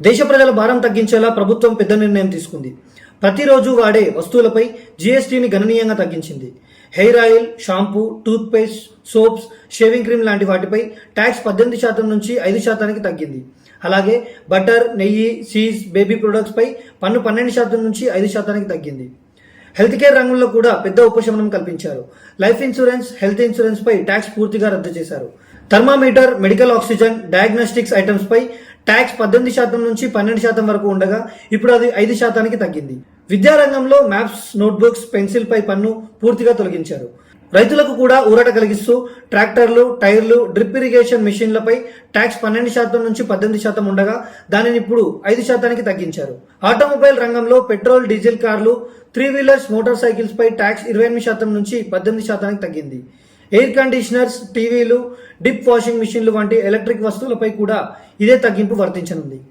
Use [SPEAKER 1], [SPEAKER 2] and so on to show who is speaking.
[SPEAKER 1] దేశ ప్రజల భారం తగ్గించేలా ప్రభుత్వం పెద్ద నిర్ణయం తీసుకుంది. ప్రతిరోజు వాడే వస్తువులపై జీఎస్టీని గణనీయంగా తగ్గించింది. Hair oil shampoo toothpaste soaps shaving cream లాంటి వాటిపై ట్యాక్స్ పద్దెనిమిది శాతం నుంచి ఐదు శాతానికి తగ్గింది. అలాగే బటర్ నెయ్యి చీజ్ బేబీ ప్రొడక్ట్స్పై పన్ను పన్నెండు శాతం నుంచి ఐదు శాతానికి తగ్గింది. హెల్త్ కేర్ రంగంలో కూడా పెద్ద ఉపశమనం కల్పించారు. లైఫ్ ఇన్సూరెన్స్ హెల్త్ ఇన్సూరెన్స్ పై ట్యాక్స్ పూర్తిగా రద్దు చేశారు. Thermometer medical oxygen diagnostics items పై ట్యాక్స్ పద్దెనిమిది శాతం నుంచి పన్నెండు శాతం వరకు ఉండగా ఇప్పుడు అది ఐదు శాతానికి తగ్గింది. విద్యారంగంలో మ్యాప్స్ నోట్బుక్స్ పెన్సిల్ పై పన్ను పూర్తిగా తొలగించారు. రైతులకు కూడా ఊరట కలిగిస్తూ ట్రాక్టర్లు టైర్లు డ్రిప్ ఇరిగేషన్ మిషన్లపై ట్యాక్స్ పన్నెండు శాతం నుంచి పద్దెనిమిది శాతం ఉండగా దానిని ఇప్పుడు ఐదు శాతానికి తగ్గించారు. ఆటోమొబైల్ రంగంలో పెట్రోల్ డీజిల్ కార్లు త్రీ వీలర్స్ మోటార్ సైకిల్స్ పై ట్యాక్స్ ఇరవై ఎనిమిది శాతం నుంచి పద్దెనిమిది శాతానికి తగ్గింది. ఎయిర్ కండిషనర్స్ టీవీలు డిప్ వాషింగ్ మిషన్లు వంటి ఎలక్ట్రిక్ వస్తువులపై కూడా ఇదే తగ్గింపు వర్తించనుంది.